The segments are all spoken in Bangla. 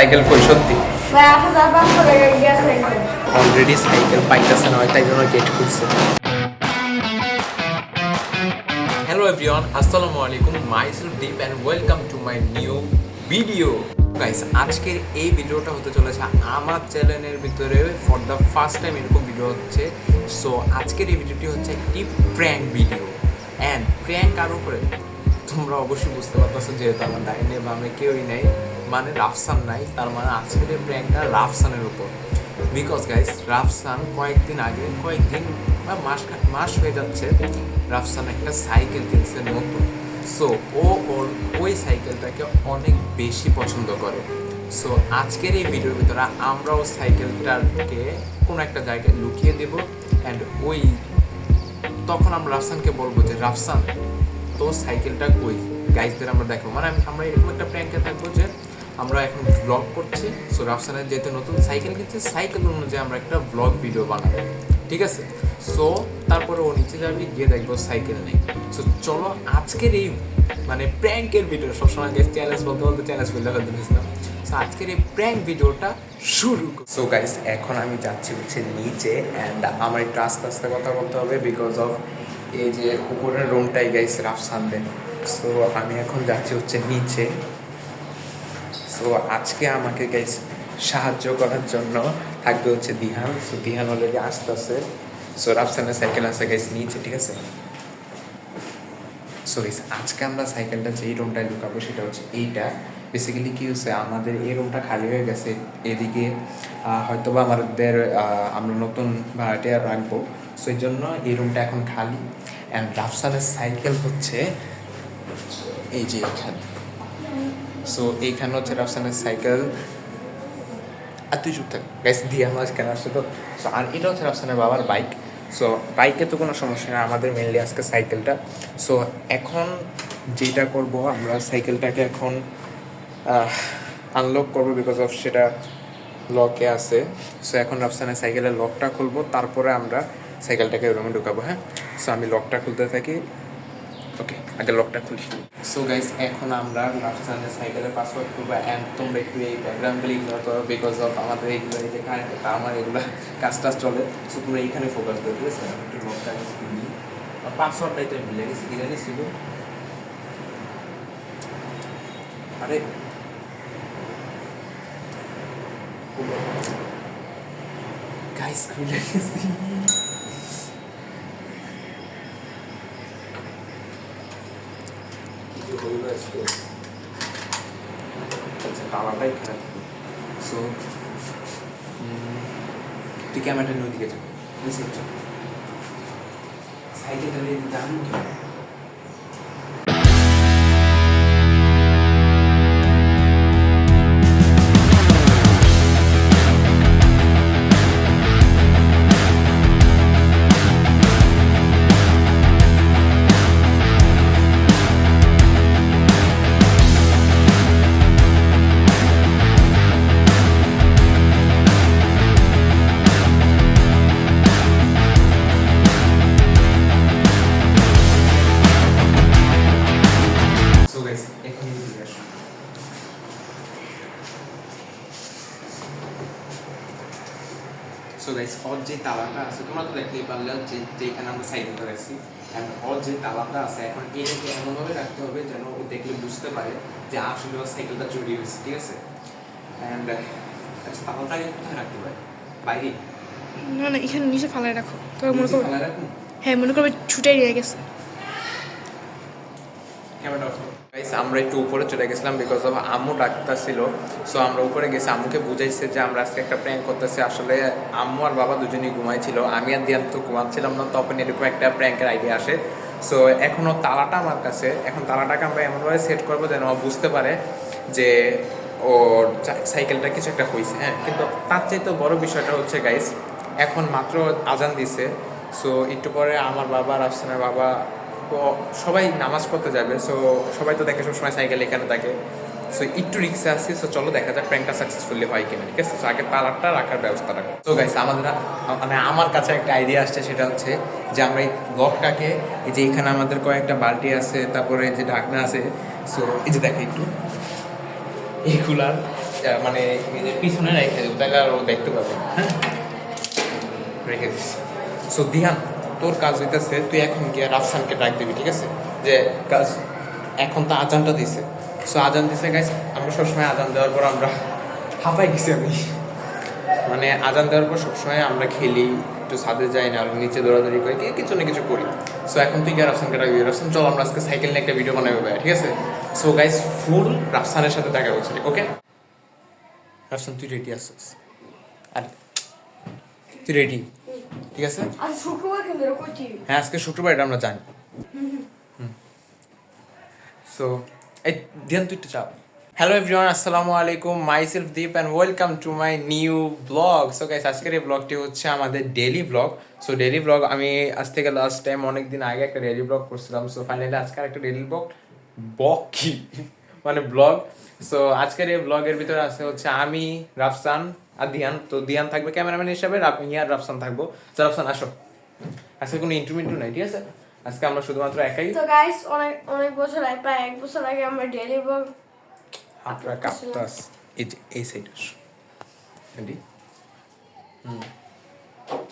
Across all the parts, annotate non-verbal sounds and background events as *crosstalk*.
সাইকেল টাকা গেছে অলরেডি সাইকেল। পাইতেছে না তাই জন্য গেট খুলছে। হ্যালো এভরিওয়ান আসসালামু আলাইকুম my self Deep and welcome to my new video guys আজকের এই ভিডিওটা হতে চলেছে আমার চ্যানেলের ভিতরে। ফর দ্য ফার্স্ট টাইম এরকম ভিডিও হচ্ছে। সো আজকের এই ভিডিওটি হচ্ছে একটি প্র্যাঙ্ক ভিডিও অ্যান্ড প্র্যাঙ্ক কার উপরে? তোমরা অবশ্যই বুঝতে পারতেছো যেহেতু আমার ডাইনে বামে কেউই নাই মানে রাফসান নাই, তার মানে আজকের এই প্র্যাঙ্কটা রাফসানের উপর। বিকজ গাইস রাফসান কয়েকদিন আগে, কয়েকদিন বা মাস মাস হয়ে যাচ্ছে, রাফসান একটা সাইকেল কিনছে নতুন। সো ও ওর ওই সাইকেলটাকে অনেক বেশি পছন্দ করে। সো আজকের এই ভিডিওর ভিতরে আমরা ওই সাইকেলটাকে কোনো একটা জায়গায় লুকিয়ে দেব অ্যান্ড ওই তখন আমরা রাফসানকে বলব যে, রাফসান তো সাইকেলটা কই? গাইজদের আমরা দেখো মানে আমি- আমরা এরকম একটা প্র্যাঙ্কে থাকব যে আমরা এখন ব্লগ করছি। সো রাফসানের যেহেতু নতুন, সাইকেল কিনছে, সাইকেল অনুযায়ী আমরা একটা ব্লগ ভিডিও বানাবো। ঠিক আছে? সো তারপরে ও নিচে যাবি, গিয়ে দেখব সাইকেল নেই। সো চলো আজকের এই মানে প্র্যাঙ্কের ভিডিও সবসময় গেছে চ্যালেঞ্জ বলতে বলতে চ্যালেঞ্জ ফেলতে ফেলতে দিয়েছিলাম সো আজকের এই প্র্যাঙ্ক ভিডিওটা শুরু সো গাইস এখন আমি যাচ্ছি হচ্ছে নিচে অ্যান্ড আমার একটু আস্তে আস্তে কথা বলতে হবে বিকজ অফ এই যে উপরের রুমটাই গাইস রাফসান দেন সো আমি এখন যাচ্ছি হচ্ছে নিচে। সো আজকে আমাকে গাইস সাহায্য করার জন্য থাকবে হচ্ছে দিহান। সো দিহান অলরেডি আসতেছে। সো রাফসানের সাইকেল আছে গাইস নিচে, ঠিক আছে? সো গাইস আজকে আমরা সাইকেলটা যেই রুমটায় লুকাবো সেটা হচ্ছে এইটা। বেসিক্যালি কী হচ্ছে আমাদের এই রুমটা খালি হয়ে গেছে, এদিকে হয়তোবা আমাদের আমরা নতুন ভাড়াটিয়া রাখব। সো এই জন্য এই রুমটা এখন খালি। অ্যান্ড রাফসানের সাইকেল হচ্ছে এই যে এখানে। সো এইখানে হচ্ছে রাফসানের সাইকেল আর তুই চুপ থাক। দিয়ে আমার কেন আসছে তো? সো আর এটা হচ্ছে রাফসানের বাবার বাইক সো বাইকে তো কোনো সমস্যা নেই, আমাদের মেনলি আজকে সাইকেলটা সো এখন যেটা করব, আমরা সাইকেলটাকে এখন আনলক করব বিকজ অফ সেটা লকে আছে। সো এখন রাফসানের সাইকেলের লকটা খুলবো, তারপরে আমরা সাইকেলটাকে রুমে ঢুকাবো হ্যাঁ? সো আমি লকটা খুলতে থাকি। ওকে আগে লকটা খুলি। সো গাইস এখন আমরা রাফসানের সাইকেলের পাসওয়ার্ড খুলবো অ্যান্ড তোমরা একটু এই ব্যাকগ্রাউন্ডগুলো ইগনোর করো বিকজ অফ আমাদের এইগুলো এই যে কারেন্ট আমার এগুলো কাজ টাজ চলে। সো তোমরা এইখানে ফোকাস করো আছে? একটু লকটা খুলি। পাসওয়ার্ডটাই তো মিলে গেছে কিনে ছিল? আরে গাইস খুলে গেছি তালাটাই খারাপ সো তুই ক্যামেরাটা নিয়ে দিকে যাও নিচে চল সাইকেলটা নিয়ে দাম ওর যে তালাটা আছে তোমরা তো দেখতেই পারলে যে যেখানে আমরা সাইকেলটা রাখছি অ্যান্ড ওর যে তালাটা আছে এখন এটাকে এমনভাবে রাখতে হবে যেন ও দেখলে বুঝতে পারে যে আসলে ওর সাইকেলটা চুরি হয়েছে ঠিক আছে? অ্যান্ড আচ্ছা তালাটাকে কোথায় রাখতে পারে? বাইরে? না না এখানে নিচে ফালাই রাখো। তবে মনে নিচে করবে ফেলে হ্যাঁ মনে করবে ছুটাই নিয়ে গেছে। ক্যামেরা অফ আমরা একটু উপরে চলে গেছিলাম বিকজ অফ আম্মু ডাক্তার ছিল সো আমরা উপরে গেছি, আম্মুকে বুঝাইছে যে আমরা আজকে একটা প্র্যাঙ্ক করতেছি। আসলে আম্মু আর বাবা দুজনেই ঘুমাইছিল। আমি আর দিয়ান তো ঘুমাচ্ছিলাম না, তখন এরকম একটা প্র্যাঙ্কের আইডিয়া আসে। সো এখনও তালাটা আমার কাছে, এখন তালাটাকে আমরা এমনভাবে সেট করব যেন ও বুঝতে পারে যে ওর সাইকেলটা কিছু একটা হয়েছে হ্যাঁ কিন্তু তার চাইতে বড় বিষয়টা হচ্ছে গাইস এখন মাত্র আজান দিছে। সো একটু পরে আমার বাবা, রাফসানের বাবা সবাই নামাজ পড়তে যাবে সো সবাই তো দেখে সবসময় সাইকেল এখানে থাকে। সো একটু রিক্সে আসছি সো চলো দেখা যাক প্র্যাঙ্কটা সাকসেসফুলি হয় কিনা, ঠিক আছে? সো আগে পালারটা রাখার ব্যবস্থা রাখো। তো গাইস আমাদের মানে আমার কাছে একটা আইডিয়া আসছে, সেটা হচ্ছে যে আমরা এই লকটাকে এই যে এখানে আমাদের কয়েকটা বালতি আছে, তারপরে যে ঢাকনা আছে সো এই যে দেখো একটু। এগুলার মানে এই যে পিছনে রেখে দেবো, তাহলে আর ও দেখতে পাবে হ্যাঁ? রেখে দিস সো দিহান তোর কাজ হইতেছে, তুই এখন গিয়ে রাফসানকে ডাক দিবি, ঠিক আছে? যে কাজ এখন তো আজানটা দিছে। সো আজান দিছে গাইস আমরা সবসময় আজান দেওয়ার পর আমরা হাঁপাই গেছি আমি। মানে আজান দেওয়ার পর সবসময় আমরা খেলি, একটু ছাদে যাই, না আর নিচে দৌড়াদৌড়ি করি কিছু না কিছু করি। সো এখন তুই গিয়ে রাফসানকে ডাকবি রাফসান, চল, আমরা আজকে সাইকেল নিয়ে একটা ভিডিও বানাবো ভাই, ঠিক আছে? সো গাইস ফুল রাফসানের সাথে দেখা হচ্ছে ওকে রাফসান, তুই রেডি আছিস? আর, তুই রেডি ঠিক আছে? আজ শুক্রবার কিন্তু করছি হ্যাঁ আজকে শুক্রবার এটা আমরা জানি। সো এই ধ্যান তুই একটু চাপ। হ্যালো এভরিওয়ান আসসালামু আলাইকুম। My self Deep and welcome to my new vlog so guys আজকের এই ব্লগটি হচ্ছে আমাদের daily vlog so daily vlog আমি আজ থেকে লাস্ট টাইম অনেক দিন আগে একটা ডেলি ব্লগ করছিলাম। সো ফাইনালি আজকে একটা ডেলি ব্লগ বক কি মানে ব্লগ সো আজকের এই ব্লগের ভিতরে আছে হচ্ছে আমি রাফসান আর দিয়ান। তো দিয়ান থাকবে ক্যামেরাম্যান হিসাবে আর রাফসান থাকব। তো রাফসান আসো। আজকে কোনো ইন্টারভিউ নাই ঠিক আছে? আজকে আমরা শুধুমাত্র একাই। তো গাইস অনেক অনেক বছর আগে প্রায় এক বছর আগে আমরা ডেলি ব্লগ হাতটা কাঁপতাস। এই এই সাইডে রেডি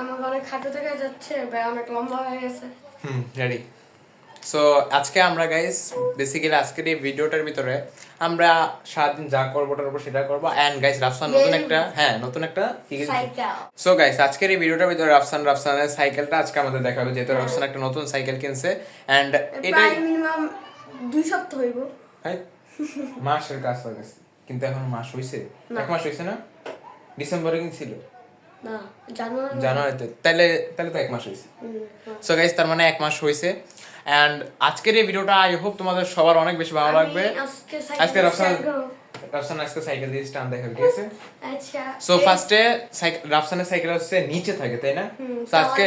আমাকে অনেক খাটো থেকে যাচ্ছে ভাই অনেক লম্বা হয়ে গেছে। হুম রেডি সো আজকে আমরা গাইস বেসিক্যালি আজকের এই ভিডিওটার ভিতরে আমরা সারাদিন যা করব ওটার উপর সেটা করব। অ্যান্ড গাইস রাফসান নতুন একটা হ্যাঁ নতুন একটা সাইকেল সো গাইস আজকের এই ভিডিওটার ভিতরে রাফসান রাফসানের সাইকেলটা আজকে আমাদের দেখাবে যেহেতু রাফসান একটা নতুন সাইকেল কিনছে। অ্যান্ড এটা মিনিমাম দুই সপ্তাহ হইব। হাই মাসের কাজ হয়ে গেছে। কিন্তু এখন মাস হইছে। এক মাস হইছে না? ডিসেম্বরে কিনছিল। না জানুয়ারি জানুয়ারিতে। তাহলে তাহলে তো এক মাস হয়েছে হ্যাঁ। সো গাইস তার মানে এক মাস হয়েছে অ্যান্ড আজকের এই ভিডিওটা আই হোপ তোমাদের সবার অনেক বেশি ভালো লাগবে। আজকে আজকে সাইকেল রাফসান রাফসান আজকে সাইকেল দিয়ে স্টান দেখাবে ঠিক আছে? আচ্ছা সো ফার্স্টে রাফসানের সাইকেল হচ্ছে নিচে থাকে তাই না? সো আজকে।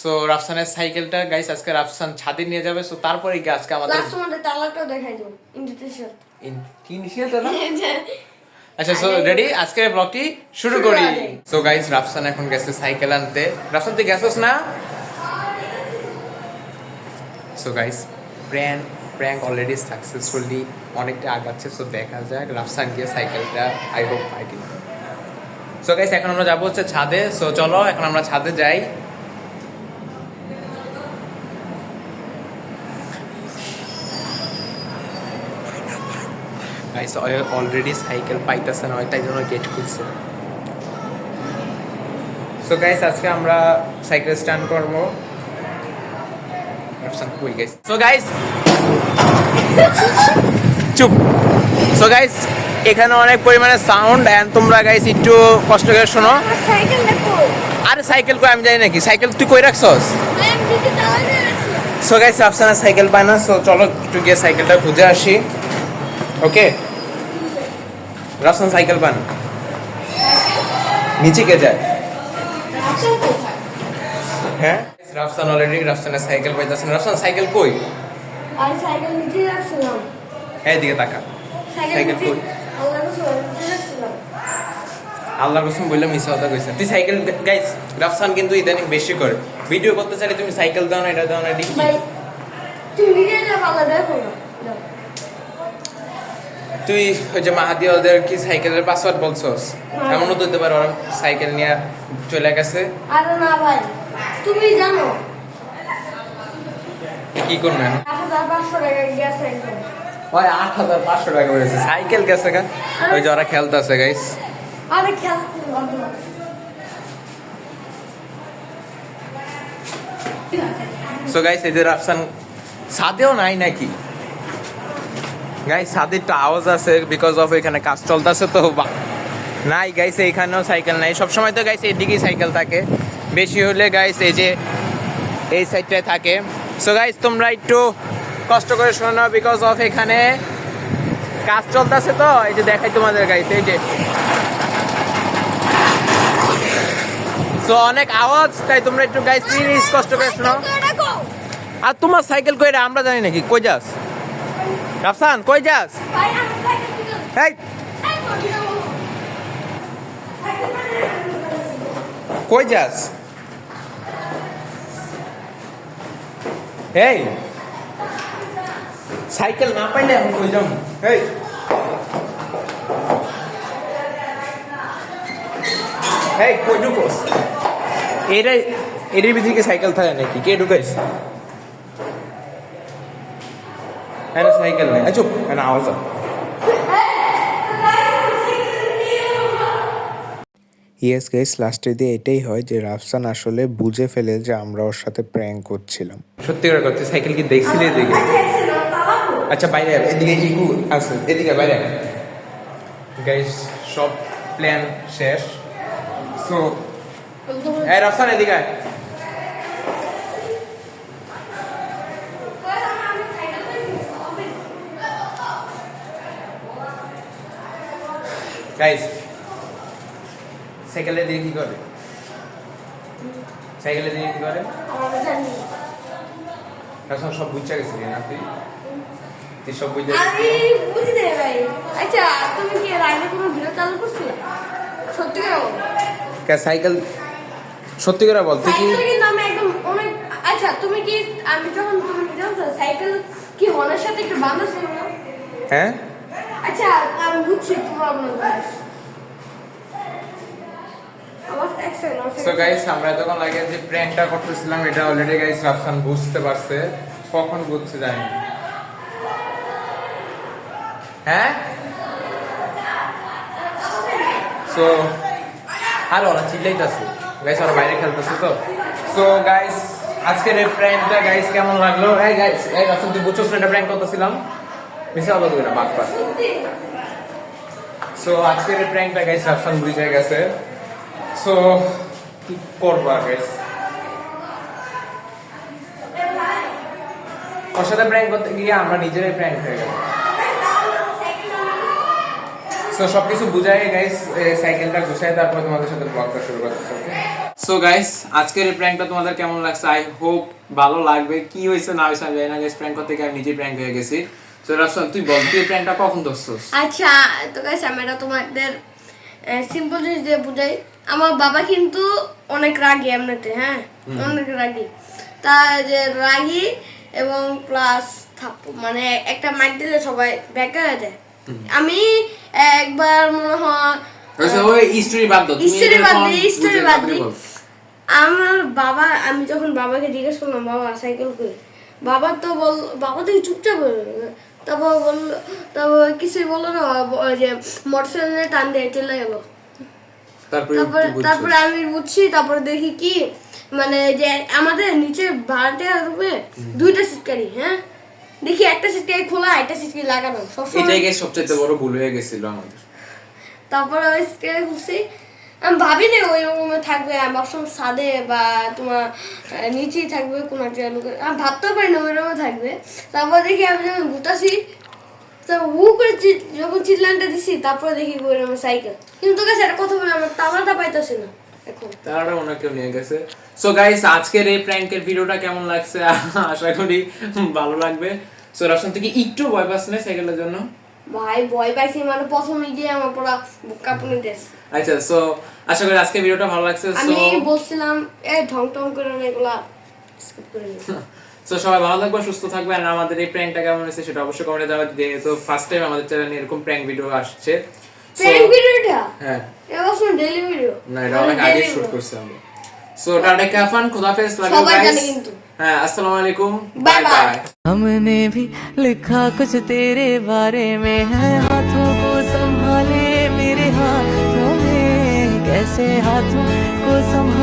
সো রাফসানের সাইকেলটা গাইস আজকে রাফসান ছাদে নিয়ে যাবে। সো তারপরে গিয়ে আজকে আমাদের লাস্ট তালাটাও দেখাই কি? *laughs* আচ্ছা সো রেডি আজকের ব্লগটি শুরু করি। সো গাইস রাফসান এখন গেছে সাইকেল আনতে। রাফসান তুই গেছিস না? So guys prank prank already successfully অনেকটা আগাচ্ছে সো দেখা যাক। রাফসান গিয়ে সাইকেলটা আই হোপ পাই কিনা সো গাইস এখন আমরা যাব হচ্ছে ছাদে। সো চলো, এখন আমরা ছাদে যাই। গাইস অলরেডি সাইকেল পাইতেছে না তাই জন্য গেট খুলছে। সো গাইস আজকে আমরা সাইকেল স্ট্যান্ড করব। কই গাইস সো গাইস চুপ। সো গাইস এখানে অনেক পরিমাণে সাউন্ড এন্ড তোমরা গাইস একটু কষ্ট করে শোনো। আরে সাইকেল কই? আমি জানি নাকি সাইকেল তুই কই রাখছস? সো গাইস আফসানা সাইকেল পায় না। সো চলো একটু গিয়ে সাইকেলটা খুঁজে আসি। ওকে রাফসান সাইকেল পান। নিচে কে যায়? হ্যাঁ? রাফসান অলরেডি রাফসানের সাইকেল পাইতেছে না রাফসান সাইকেল কই? আমি সাইকেল নিচে রাখছিলাম। এইদিকে তাকা। সাইকেল কই? আল্লাহর কসম বললাম মিস কথা কইছে। তুই সাইকেল গাইস রাফসান কিন্তু ইদানিং বেশি করে। ভিডিও করতে চাইলে তুমি সাইকেল দাও না এটা দাও না এটা? ভাই তুমি যা ভালো দেখো তুই ওই যে মাহাদি ওদের কি সাইকেলের পাসওয়ার্ড বলছস? হ্যাঁ। এমনও তো হতে পারে সাইকেল নিয়ে চলে গেছে। আরে না ভাই। তুমি জানো। কি করবে টাকা গেছে একদম ওই আট হাজার পাঁচশো টাকা করেছে সাইকেল গেছে গা। ওই যে ওরা খেলতেছে গাইস আরে খেয়াল করতে সো গাইস যে রাফসান সাদেও নাই নাকি? গাইস সাদে একটু আওয়াজ আছে বিকজ অফ এখানে কাজ চলতেছে তো নাই গাইস এইখানেও সাইকেল নাই। সবসময় তো গাইস এদিকেই সাইকেল থাকে। বেশি হলে গাইস এই যে এই সাইডটায় থাকে। সো গাইস তোমরা একটু কষ্ট করে শোনো বিকজ অফ এখানে কাজ চলতেছে তো, এই যে দেখাই তোমাদের গাইস এই যে। সো অনেক আওয়াজ, তাই তোমরা একটু গাইস প্লিজ কষ্ট করে শোনো। আর তোমার সাইকেল কই আমরা জানি নাকি কই যাস? রাফসান, কই যাস। কই যাস? এই, সাইকেল না পাইলে এখন কই যাম? এই। এই, কই ঢুকোস? এটা এটার ভিতরে কি সাইকেল থাকে নাকি? কে ঢুকাইস? হ্যাঁ সাইকেল নাই চুপ হ্যাঁ আওয়াজ ইয়েস গাইস লাস্টে দিয়ে এটাই হয় যে রাফসান আসলে বুঝে ফেলে যে আমরা ওর সাথে প্র্যাঙ্ক করছিলাম। সত্যি করে করতে সাইকেল কি দেখছিলি এদিকে? আচ্ছা বাইরে এদিকে ইগু আছে এদিকে বাইরে গাইস সব প্ল্যান শেষ। সো এই রাফসান এদিকে আয়। গাইস সাইকেলে দিয়ে কি করে? সাইকেলে দিয়ে কি করে? রাফসান সব বুঝা গেছিলি না তুই? তুই সব বুঝা আমি বুঝি না ভাই। আচ্ছা তুমি কি আগে কোনো ভিডিও চালু করছিলে সত্যি করে বলো। সাইকেল সত্যি করে বল তুই কি কিন্তু আমি একদম অনেক আচ্ছা তুমি কি আমি যখন তুমি জানতো সাইকেল কি হনের সাথে একটু বান্ধা ছিল? হ্যাঁ? আচ্ছা আমি বুঝছি তোমার আপনার জিনিস আমার এক সেকেন্ড আমার সো গাইস আমরা যখন লাগে যে প্র্যাঙ্কটা করতেছিলাম এটা অলরেডি গাইস রাফসান বুঝতে পারছে। কখন বুঝছে জানি হ্যাঁ? সো আর ওরা চিল্লাইতেছে। গাইস ওরা বাইরে খেলতেছে তো। সো গাইস আজকের এই প্র্যাঙ্কটা গাইস কেমন লাগল? এই গাইস এই রাফসান তুই বুঝছস না এটা প্র্যাঙ্ক করতেছিলাম? মিশা বলব না বাদ সো আজকের এই প্র্যাঙ্কটা গাইস রাফসান বুঝে গেছে। সো কি করবা গাইস ওর সাথে প্র্যাঙ্ক করতে গিয়ে আমরা নিজেরাই প্র্যাঙ্ক হয়ে গেল সো সবকিছু বুঝাই গাইস সাইকেলটা গুছাই তারপর তোমাদের সাথে ব্লগটা শুরু করতেছি সো গাইস আজকের এই প্র্যাঙ্কটা তোমাদের কেমন লাগছে? আই হোপ ভালো লাগবে। কি হয়েছে, না হয়েছে জানি না গাইস প্র্যাঙ্ক করতে গিয়ে আমি নিজে প্র্যাঙ্ক হয়ে গেছি। সো রাফসান তুই বল, তুই প্র্যাঙ্কটা কখন ধরছস? আচ্ছা তো গাইস আমি এটা তোমাদের সিম্পল জিনিস দিয়ে বুঝাই। আমার বাবা কিন্তু অনেক রাগী এমনিতে হ্যাঁ? অনেক রাগী। তা যে রাগী এবং প্লাস মানে একটা মাইক দিলে সবাই ব্যাকা হয়ে যায়। আমি একবার মনে হয় আচ্ছা। আমার বাবা আমি যখন বাবাকে জিজ্ঞেস করলাম বাবা সাইকেল কই? বাবা তো বল বাবা তো চুপচাপ তারপর বলল তারপর কিছুই বলল না যে মোটরসাইকেলে টান দিয়ে চলে গেলো। তারপরে তারপরে আমি বুঝছি তারপরে দেখি কি মানে যে আমাদের নিচে ভাড়াটিয়া রুমে দুইটা সিটকারি হ্যাঁ? দেখি একটা সিটকারি খোলা একটা সিটকারি লাগানো। এটাই গেছে সবচেয়ে বড় ভুল হয়ে গেছিল আমাদের। তারপরে ওই স্ক্রিনে খুলছি। আমি ভাবি ভাবিনি ওই রুমে থাকবে আমি ভাবছিলাম ছাদে বা তোমার নিচেই থাকবে কোনো একটা লোকের আমি ভাবতেও পারি না ওই রুমে থাকবে। তারপর দেখি আমি যখন গুটাছি তো উ করে যখন চিল্লানটা দিছি তারপরে দেখি রুমে সাইকেল। কিন্তু তোর কাছে একটা কথা বলে আমার তালাটা পাইতেছি না কেউ নিয়ে গেছে। সো গাইস আজকের এই প্র্যাঙ্কের ভিডিওটা কেমন লাগছে? *laughs* আশা করি ভালো লাগবে। সো রাফসান থেকে একটু ভয় পাস না সাইকেলের জন্য? ভাই ভয় পাইছি মানে প্রথমে গিয়ে আমার পুরা কাঁপুনি দিয়েছে আচ্ছা সো আশা করি আজকে ভিডিওটা ভালো লাগছে। আমি বলছিলাম এ ঢং টং করে এগুলা skip করে। *laughs* সো সবাই ভালো থাকবে সুস্থ থাকবে আর আমাদের এই প্র্যাঙ্কটা কেমন হয়েছে সেটা অবশ্যই কমেন্টে জানাতে যেহেতু ফার্স্ট টাইম আমাদের চ্যানেলে এরকম প্র্যাঙ্ক ভিডিও আসছে So, Prank video এটা হ্যাঁ এটা শুন ডেলি ভিডিও না এটা অনেক আগে শুট করছি আমরা সো টাটা কাফান খোদাফেজ লাভ ইউ সবাই জানে গাইস কিন্তু। হ্যাঁ আসসালামু আলাইকুম Bye বাই bye. বাই हमने भी लिखा कुछ तेरे बारे में है हाथों को संभाले मेरे हाथों में कैसे हाथों को संभाले